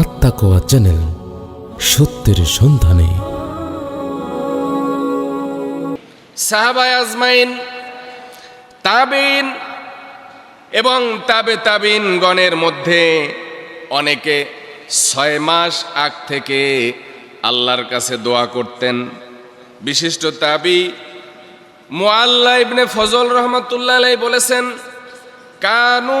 আত্মাকোয়া channel সত্যের সন্ধানে। সাহাবায় আজমাইন, তাবিন এবং তাবে তাবিন গণের মধ্যে অনেকে ছয় মাস আগ থেকে আল্লাহর কাছে দোয়া করতেন। বিশিষ্ট তাবি মোয়াল্লা ইবনে ফজল রহমতুল্লাহ বলেছেন, কানু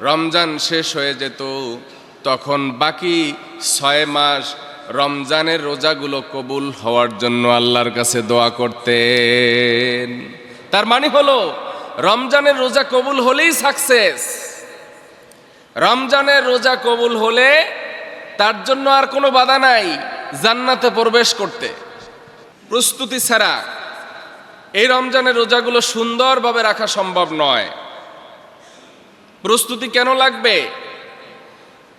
রমজান শেষ হয়ে যেত, তখন বাকি ছয় মাস রমজানের রোজাগুলো কবুল হওয়ার জন্য আল্লাহর কাছে দোয়া করতেন। তার মানে হলো, রমজানের রোজা কবুল হলেই সাকসেস রমজানের রোজা কবুল হলে তার জন্য আর কোনো বাধা নাই জান্নাতে প্রবেশ করতে। প্রস্তুতি ছাড়া এই রমজানের রোজাগুলো সুন্দরভাবে রাখা সম্ভব নয়। প্রস্তুতি কেন লাগবে?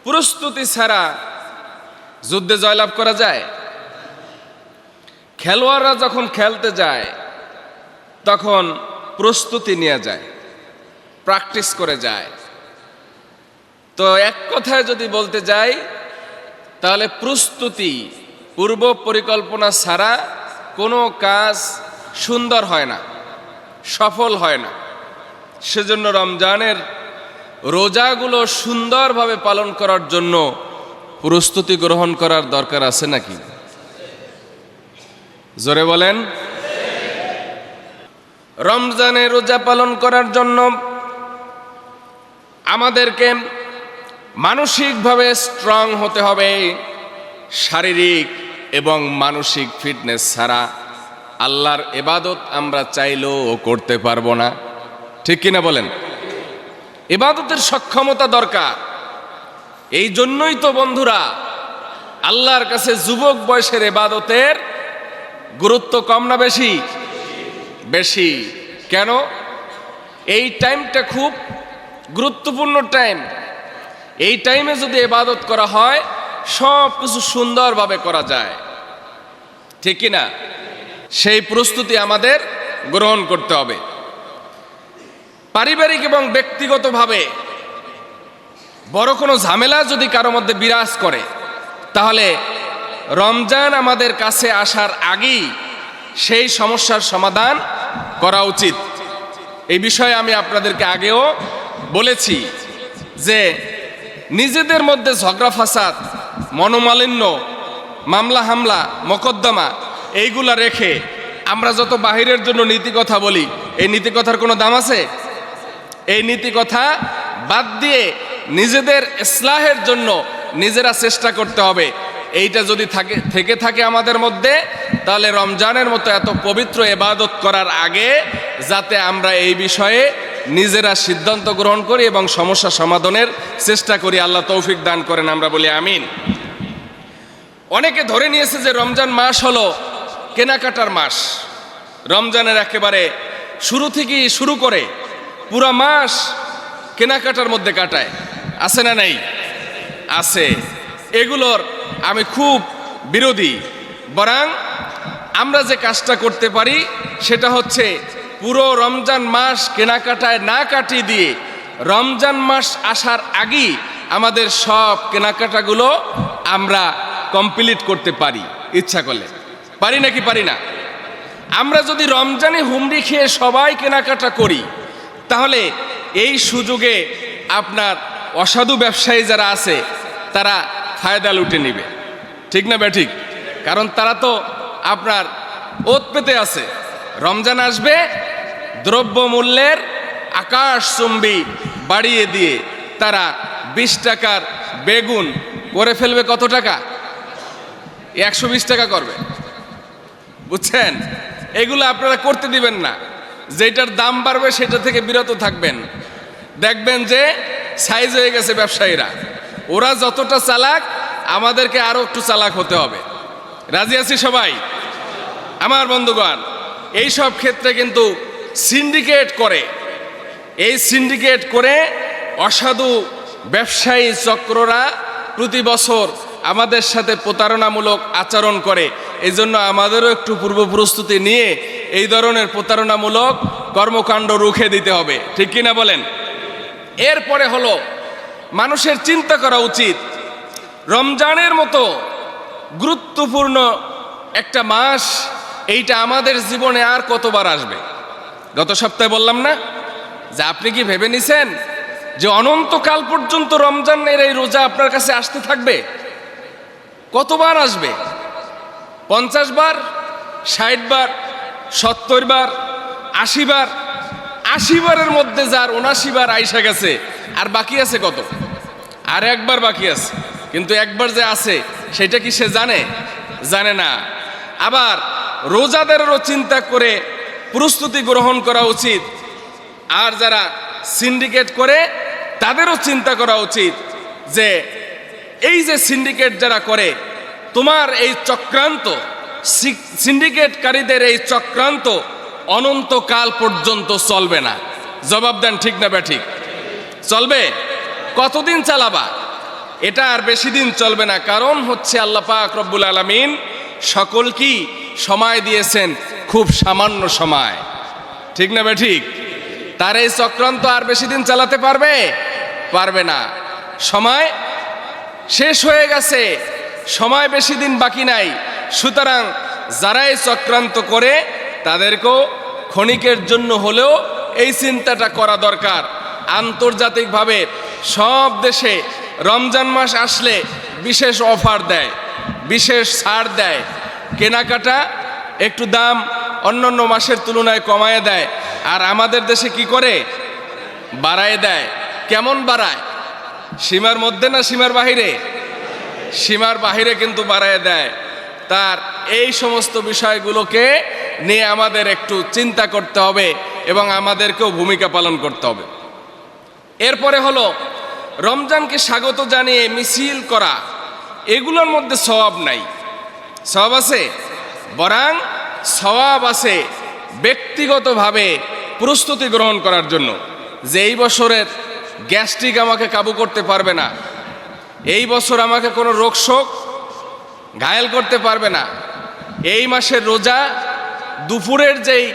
প্রস্তুতি ছাড়া যুদ্ধে জয়লাভ করা যায়? খেলোয়াড়রা যখন খেলতে যায়, তখন প্রস্তুতি নিয়ে যায়, প্র্যাকটিস করে যায়। তো এক কথায় যদি বলতে যাই, তাহলে প্রস্তুতি পূর্ব পরিকল্পনা ছাড়া কোনো কাজ সুন্দর হয় না, সফল হয় না। সেজন্য রমজানের রোজাগুলো সুন্দরভাবে পালন করার জন্য প্রস্তুতি গ্রহণ করার দরকার আছে নাকি? জোরে বলেন। রমজানে রোজা পালন করার জন্য আমাদেরকে মানসিকভাবে স্ট্রং হতে হবে। শারীরিক এবং মানসিক ফিটনেস ছাড়া আল্লাহর এবাদত আমরা চাইলেও করতে পারব না। ঠিক কিনা বলেন? এবাদতের সক্ষমতা দরকার। এই জন্যই তো বন্ধুরা, আল্লাহর কাছে যুবক বয়সের এবাদতের গুরুত্ব কম না বেশি? বেশি। কেন? এই টাইমটা খুব গুরুত্বপূর্ণ টাইম এই টাইমে যদি এবাদত করা হয় সব কিছু সুন্দরভাবে করা যায়। ঠিক না সেই প্রস্তুতি আমাদের গ্রহণ করতে হবে। পারিবারিক এবং ব্যক্তিগতভাবে বড় কোনো ঝামেলা যদি কারও মধ্যে বিরাজ করে, তাহলে রমজান আমাদের কাছে আসার আগেই সেই সমস্যার সমাধান করা উচিত। এই বিষয়ে আমি আপনাদেরকে আগেও বলেছি যে নিজেদের মধ্যে ঝগড়া, ফাসাদ, মনোমালিন্য, মামলা, হামলা, মকদ্দমা, এইগুলা রেখে আমরা যত বাহিরের জন্য নীতি কথা বলি, এই নীতি কথার কোনো দাম আছে? এই নীতি কথা বাদ দিয়ে নিজেদের ইসলাহের জন্য নিজেরা চেষ্টা করতে হবে। এইটা যদি থাকে, থেকে থাকে আমাদের মধ্যে, তাহলে রমজানের মতো এত পবিত্র এবাদত করার আগে যাতে আমরা এই বিষয়ে নিজেরা সিদ্ধান্ত গ্রহণ করি এবং সমস্যা সমাধানের চেষ্টা করি। আল্লাহ তৌফিক দান করেন, আমরা বলি আমিন। অনেকে ধরে নিয়েছে যে রমজান মাস হলো কেনাকাটার মাস। রমজানের একেবারে শুরু থেকেই শুরু করে পুরা মাস কেনাকাটার মধ্যে কাটায়। আছে না নাই? আছে। এগুলোর আমি খুব বিরোধী। বরং আমরা যে কাজটা করতে পারি, সেটা হচ্ছে পুরো রমজান মাস কেনাকাটায় না কাটিয়ে দিয়ে, রমজান মাস আসার আগেই আমাদের সব কেনাকাটাগুলো আমরা কমপ্লিট করতে পারি, ইচ্ছা করলে। পারি নাকি পারি না? আমরা যদি রমজানে হুমড়ি খেয়ে সবাই কেনাকাটা করি তাহলে এই সুযোগে আপনার অসাধু ব্যবসায়ী যারা আছে, তারা ফায়দা লুটে নিবে। ঠিক না ব্যাঠিক? কারণ তারা তো আপনার ওত পেতে আছে। রমজান আসবে দ্রব্য মূল্যের আকাশ চুম্বি বাড়িয়ে দিয়ে তারা বিশ টাকার বেগুন করে ফেলবে কত টাকা? একশো বিশ টাকা করবে। বুঝছেন? এগুলো আপনারা করতে দিবেন না। যেটার দাম বাড়বে সেটা থেকে বিরত থাকবেন। দেখবেন যে সাইজ হয়ে গেছে ব্যবসায়ীরা। ওরা যতটা চালাক, আমাদেরকে আরও একটু চালাক হতে হবে। রাজি আছি সবাই? আমার বন্ধুগণ এই সব ক্ষেত্রে কিন্তু সিন্ডিকেট করে। এই সিন্ডিকেট করে অসাধু ব্যবসায়ী চক্ররা প্রতি বছর আমাদের সাথে প্রতারণামূলক আচরণ করে। এই জন্য আমাদেরও একটু পূর্ব প্রস্তুতি নিয়ে এই ধরনের প্রতারণামূলক কর্মকাণ্ড রুখে দিতে হবে। ঠিক কিনা বলেন? এরপরে হলো, মানুষের চিন্তা করা উচিত। রমজানের মতো গুরুত্বপূর্ণ একটা মাস, এইটা আমাদের জীবনে আর কতবার আসবে? গত সপ্তাহে বললাম না? যে আপনি কি ভেবে নিছেন যে অনন্তকাল পর্যন্ত রমজানের এই রোজা আপনার কাছে আসতে থাকবে? কতবার আসবে? পঞ্চাশ বার, ষাট বার, সত্তর বার, আশি বার, আশি বারের মধ্যে যার উনাশি বার আইসা গেছে, আর বাকি আছে কত? আর একবার বাকি আছে। কিন্তু একবার যে আছে, সেটা কি সে জানে? জানে না। আবার রোজাদারেরও চিন্তা করে প্রস্তুতি গ্রহণ করা উচিত। আর যারা সিন্ডিকেট করে, তাদেরও চিন্তা করা উচিত যে, এই যে সিন্ডিকেট যারা করে তোমার এই চক্রান্ত সিন্ডিকেটকারীদের এই চক্রান্ত অনন্তকাল পর্যন্ত চলবে না। জবাব দেন ঠিক না ঠিক চলবে? কতদিন চালাবা? এটা আর বেশি দিন চলবে না। কারণ হচ্ছে আল্লাহ পাক রব্বুল আলমিন সকল কি সময় দিয়েছেন? খুব সামান্য সময়। ঠিক না বে ঠিক তার এই চক্রান্ত আর বেশি দিন চালাতে পারবে? পারবে না। সময় শেষ হয়ে গেছে। সময় বেশি দিন বাকি নাই। সুতরাং যারাই চক্রান্ত করে, তাদেরকেও ক্ষণিকের জন্য হলেও এই চিন্তাটা করা দরকার। আন্তর্জাতিকভাবে সব দেশে রমজান মাস আসলে বিশেষ অফার দেয়, বিশেষ ছাড় দেয়। কেনাকাটা একটু দাম অন্যান্য মাসের তুলনায় কমায় দেয়। আর আমাদের দেশে কি করে? বাড়ায় দেয়। কেমন বাড়ায়? সীমার মধ্যে না সীমার বাহিরে? সীমার বাহিরে কিন্তু বাড়ায় দেয়। তার এই সমস্ত বিষয়গুলোকে নিয়ে আমাদের একটু চিন্তা করতে হবে এবং আমাদেরকেও ভূমিকা পালন করতে হবে। এরপরে হলো, রমজানকে স্বাগত জানিয়ে মিছিল করা, এগুলোর মধ্যে স্বভাব নাই। স্বভাব আছে? বরং স্বভাব আছে ব্যক্তিগতভাবে প্রস্তুতি গ্রহণ করার জন্য। যে এই বছরের গ্যাস্ট্রিক আমাকে কাবু করতে পারবে না এই বছর আমাকে কোনো রোগ শোক ঘায়েল করতে পারবে না। এই মাসের রোজা, দুপুরের যেই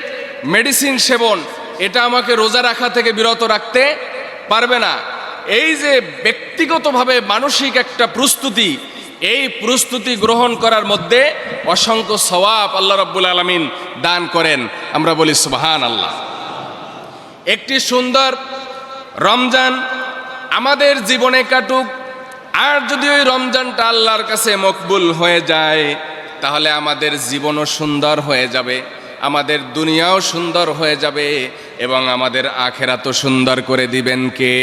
মেডিসিন সেবন, এটা আমাকে রোজা রাখা থেকে বিরত রাখতে পারবে না। এই যে ব্যক্তিগতভাবে মানসিক একটা প্রস্তুতি, এই প্রস্তুতি গ্রহণ করার মধ্যে অসংখ্য সওয়াব আল্লাহ রব্বুল আলমিন দান করেন। আমরা বলি সুবাহান আল্লাহ একটি সুন্দর রমজান আমাদের জীবনে কাটুক আর যদি ওই রমজানটা আল্লাহর কাছে মকবুল হয়ে যায়, তাহলে আমাদের জীবনও সুন্দর হয়ে যাবে, আমাদের দুনিয়াও সুন্দর হয়ে যাবে, এবং আমাদের আখেরা তো সুন্দর করে দিবেন কে?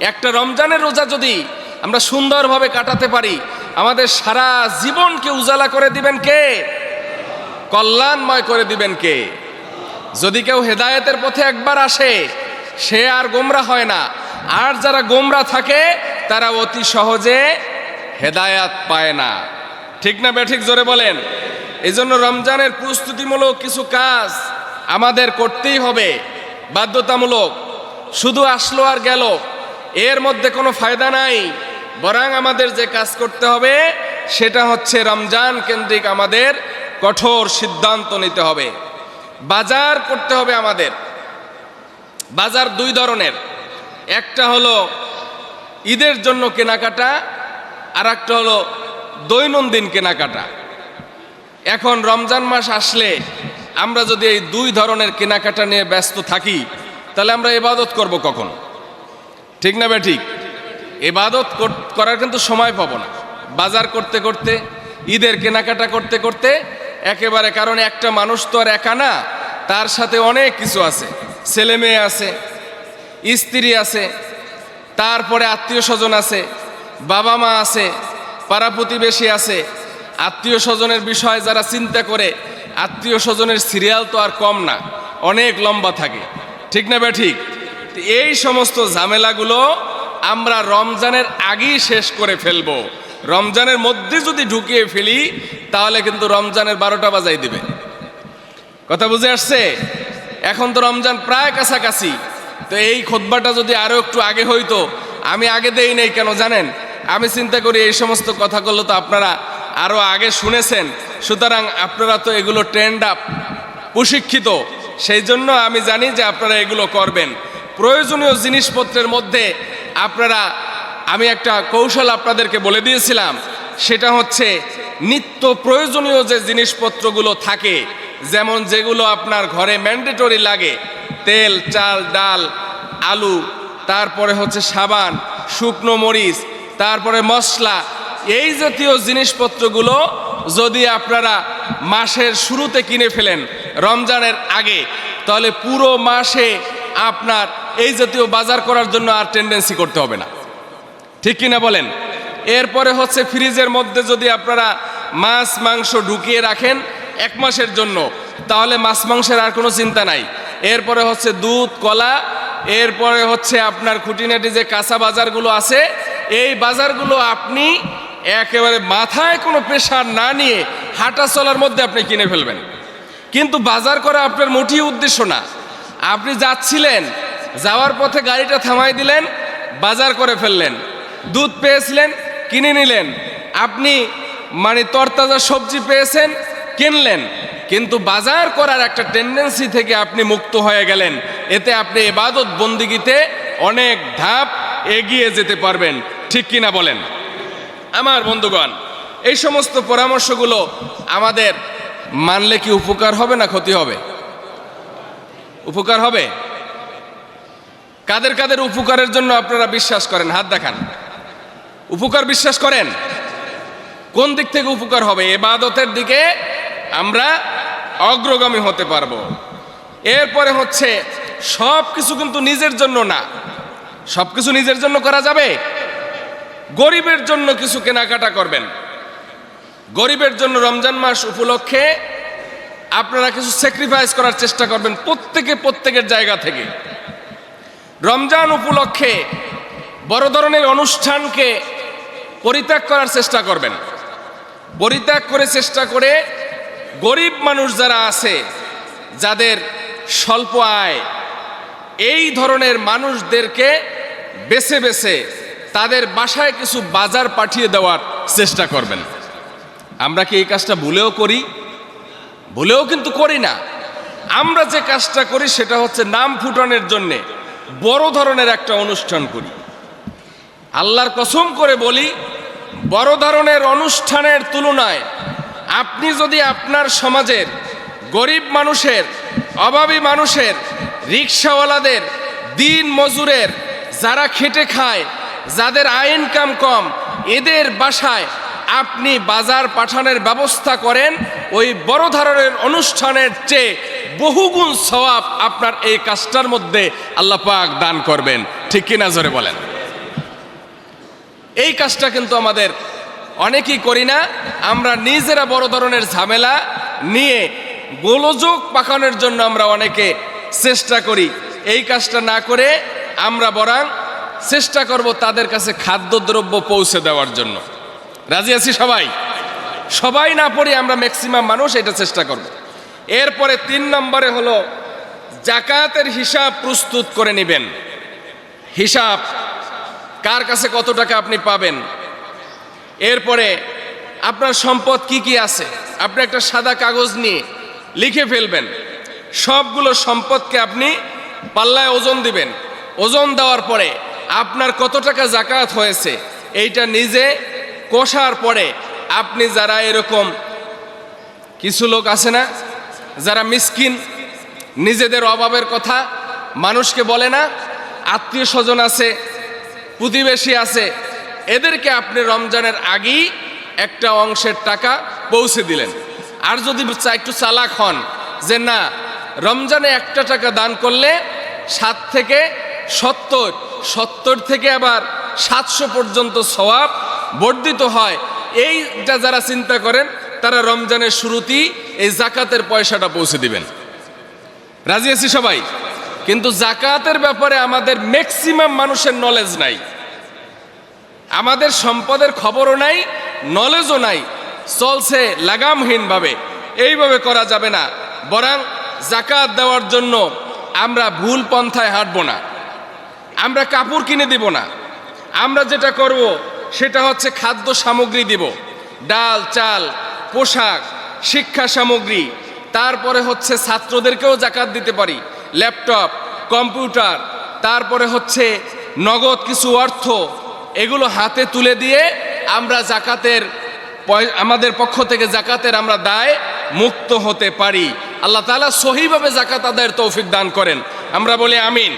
একটা রমজানের রোজা যদি আমরা সুন্দরভাবে কাটাতে পারি, আমাদের সারা জীবনকে উজালা করে দিবেন কে? কল্যাণময় করে দিবেন কে? যদি কেউ হেদায়েতের পথে একবার আসে, সে আর গোমরা হয় না। আর যারা গোমরা থাকে, তারা অতি সহজে হেদায়াত পায় না। ঠিক না বেঠিক জোরে বলেন? এই জন্য রমজানের প্রস্তুতিমূলক কিছু কাজ আমাদের করতেই হবে। বাধ্যতামূলক। শুধু আসলো আর গেল। এর মধ্যে কোনো ফায়দা নাই। বরং আমাদের যে কাজ করতে হবে, সেটা হচ্ছে রমজান কেন্দ্রিক আমাদের কঠোর সিদ্ধান্ত নিতে হবে। বাজার করতে হবে আমাদের। বাজার দুই ধরনের। একটা হলো ঈদের জন্য কেনাকাটা আর একটা হলো দৈনন্দিন কেনাকাটা। এখন রমজান মাস আসলে আমরা যদি এই দুই ধরনের কেনাকাটা নিয়ে ব্যস্ত থাকি, তাহলে আমরা এবাদত করব কখন? ঠিক না ঠিক? এবাদত করার কিন্তু সময় পাবো না। বাজার করতে করতে, ঈদের কেনাকাটা করতে করতে, একেবারে কারণ একটা মানুষ তো আর একা না, তার সাথে অনেক কিছু আছে। ছেলে মেয়ে আছে স্ত্রী আছে, তারপরে আত্মীয় স্বজন আছে, বাবা মা আছে, পাড়া প্রতিবেশী আছে। আত্মীয় স্বজনের বিষয় যারা চিন্তা করে, আত্মীয় স্বজনের সিরিয়াল তো আর কম না, অনেক লম্বা থাকে। ঠিক না বে ঠিক? এই সমস্ত ঝামেলাগুলো আমরা রমজানের আগেই শেষ করে ফেলব। রমজানের মধ্যে যদি ঢুকিয়ে ফেলি, তাহলে কিন্তু রমজানের বারোটা বাজাই দিবে। কথা বুঝে আসছে? এখন তো রমজান প্রায় কাছাকাছি। তো এই খোদবাটা যদি আরও একটু আগে হইতো, আমি আগে দেই নেই কেন জানেন? আমি চিন্তা করি এই সমস্ত কথাগুলো তো আপনারা আরও আগে শুনেছেন, সুতরাং আপনারা তো এগুলো ট্রেন্ড আপ প্রশিক্ষিত। সেই জন্য আমি জানি যে আপনারা এগুলো করবেন। প্রয়োজনীয় জিনিসপত্রের মধ্যে আপনারা, আমি একটা কৌশল আপনাদেরকে বলে দিয়েছিলাম, সেটা হচ্ছে নিত্য প্রয়োজনীয় যে জিনিসপত্রগুলো থাকে যেমন যেগুলো আপনার ঘরে ম্যান্ডেটরি লাগে, তেল, চাল, ডাল, আলু, তারপরে হচ্ছে সাবান, শুকনো মরিচ, তারপরে মশলা, এই জাতীয় জিনিসপত্রগুলো যদি আপনারা মাসের শুরুতে কিনে ফেলেন, রমজানের আগে, তাহলে পুরো মাসে আপনার এই জাতীয় বাজার করার জন্য আর টেন্ডেন্সি করতে হবে না। ঠিক কিনা বলেন? এরপরে হচ্ছে ফ্রিজের মধ্যে যদি আপনারা মাছ, মাংস ঢুকিয়ে রাখেন এক মাসের জন্য। তাহলে মাছ মাংসের আর কোনো চিন্তা নাই। এরপরে হচ্ছে দুধ, কলা, এরপরে হচ্ছে আপনার খুঁটিনাটি যে কাঁচা বাজারগুলো আছে, এই বাজারগুলো আপনি একেবারে মাথায় কোনো প্রেশার না নিয়ে হাঁটা চলার মধ্যে আপনি কিনে ফেলবেন। কিন্তু বাজার করা আপনার মোটেই উদ্দেশ্য না। আপনি যাচ্ছিলেন, যাওয়ার পথে গাড়িটা থামাই দিলেন, বাজার করে ফেললেন। দুধ পেয়েছিলেন, কিনে নিলেন। আপনি মানে তরতাজা সবজি পেয়েছেন কিনলেন। কিন্তু বাজার করার একটা টেন্ডেন্সি থেকে আপনি মুক্ত হয়ে গেলেন। এতে আপনি এবাদত বন্দিগিতে অনেক ধাপ এগিয়ে যেতে পারবেন। ঠিক কিনা বলেন? আমার বন্ধুগণ, এই সমস্ত পরামর্শগুলো আমাদের মানলে কি উপকার হবে না ক্ষতি হবে? উপকার হবে? কাদের কাদের উপকারের জন্য আপনারা বিশ্বাস করেন? হাত দেখান। উপকার বিশ্বাস করেন? কোন দিক থেকে উপকার হবে? এবাদতের দিকে আমরা অগ্রগামী হতে পারব। এরপরে হচ্ছে সব কিছু কিন্তু নিজের জন্য না। সব কিছু নিজের জন্য করা যাবে? গরিবের জন্য কিছু কেনাকাটা করবেন। গরিবের জন্য রমজান মাস উপলক্ষে আপনারা কিছু স্যাক্রিফাইস করার চেষ্টা করবেন প্রত্যেকে প্রত্যেকের জায়গা থেকে। রমজান উপলক্ষে বড় ধরনের অনুষ্ঠানকে পরিত্যাগ করার চেষ্টা করবেন। পরিত্যাগ করে চেষ্টা করে গরিব মানুষ যারা আছে, যাদের স্বল্প আয়, এই ধরনের মানুষদেরকে বেছে বেছে তাদের বাসায় কিছু বাজার পাঠিয়ে দেওয়ার চেষ্টা করবেন। আমরা কি এই কাজটা ভুলেও করি? ভুলেও কিন্তু করি না। আমরা যে কাজটা করি সেটা হচ্ছে নাম ফুটানোর জন্যে বড় ধরনের একটা অনুষ্ঠান করি। আল্লাহর কসম করে বলি, বড় ধরনের অনুষ্ঠানের তুলনায় আপনি যদি আপনার সমাজের গরিব মানুষের, অভাবী মানুষের, রিক্সাওয়ালাদের, দিন মজুরের, যারা খেটে খায়, যাদের আয় ইনকাম কম, এদের বাসায় আপনি বাজার পাঠানোর ব্যবস্থা করেন, ওই বড় ধরনের অনুষ্ঠানের চেয়ে বহুগুণ সওয়াব আপনার এই কাজটার মধ্যে আল্লাহ পাক দান করবেন। ঠিক কিনা জোরে বলেন? এই কাজটা কিন্তু আমাদের অনেকেই করি না, আমরা নিজেরা বড় ধরনের ঝামেলা নিয়ে গোলযোগ পাকানোর জন্য আমরা অনেকে চেষ্টা করি। এই কাজটা না করে আমরা বরং চেষ্টা করব তাদের কাছে খাদ্যদ্রব্য পৌঁছে দেওয়ার জন্য। রাজি আছি সবাই? সবাই না পড়ি আমরা ম্যাক্সিমাম মানুষ, এটা চেষ্টা করব। এরপরে তিন নম্বরে হলো জাকাতের হিসাব প্রস্তুত করে নেবেন। হিসাব, কার কাছে কত টাকা আপনি পাবেন? এরপরে, আপনার সম্পদ কি কি আছে? আপনি একটা সাদা কাগজ নিয়ে লিখে ফেলবেন। সবগুলো সম্পদকে আপনি পাল্লায় ওজন দিবেন। ওজন দেওয়ার পরে আপনার কত টাকা জাকাত হয়েছে, এইটা নিজে কষার পরে আপনি যারা এরকম কিছু লোক আছে না, যারা মিসকিন, নিজেদের অভাবের কথা মানুষকে বলে না, আত্মীয় স্বজন আছে, প্রতিবেশী আছে এদেরকে আপনি রমজানের আগেই একটা অংশের টাকা পৌঁছে দিলেন। আর যদি একটু চালাক হন, যে না, রমজানে একটা টাকা দান করলে সাত থেকে সত্তর সত্তর থেকে আবার সাতশো পর্যন্ত সওয়াব বর্ধিত হয়। এইটা যারা চিন্তা করেন, তারা রমজানের শুরুতেই এই জাকাতের পয়সাটা পৌঁছে দিবেন। রাজি আছি সবাই? কিন্তু জাকাতের ব্যাপারে আমাদের ম্যাক্সিমাম মানুষের নলেজ নাই। আমাদের সম্পদের খবরও নাই নলেজও নাই, চলছে লাগামহীনভাবে। এইভাবে করা যাবে না, বরং জাকাত দেওয়ার জন্য আমরা ভুল পন্থায় হাঁটবো না। আমরা কাপড় কিনে দিব না। আমরা যেটা করব, সেটা হচ্ছে খাদ্য সামগ্রী দিব। ডাল, চাল, পোশাক, শিক্ষা সামগ্রী, তারপরে হচ্ছে ছাত্রদেরকেও জাকাত দিতে পারি। ল্যাপটপ, কম্পিউটার, তারপরে হচ্ছে নগদ কিছু অর্থ এগুলো হাতে তুলে দিয়ে আমরা জাকাতের আমাদের পক্ষ থেকে জাকাতের আমরা দায় মুক্ত হতে পারি। আল্লাহ তালা সহিভাবে জাকাত আদায়ের তৌফিক দান করেন। আমরা বলি আমিন।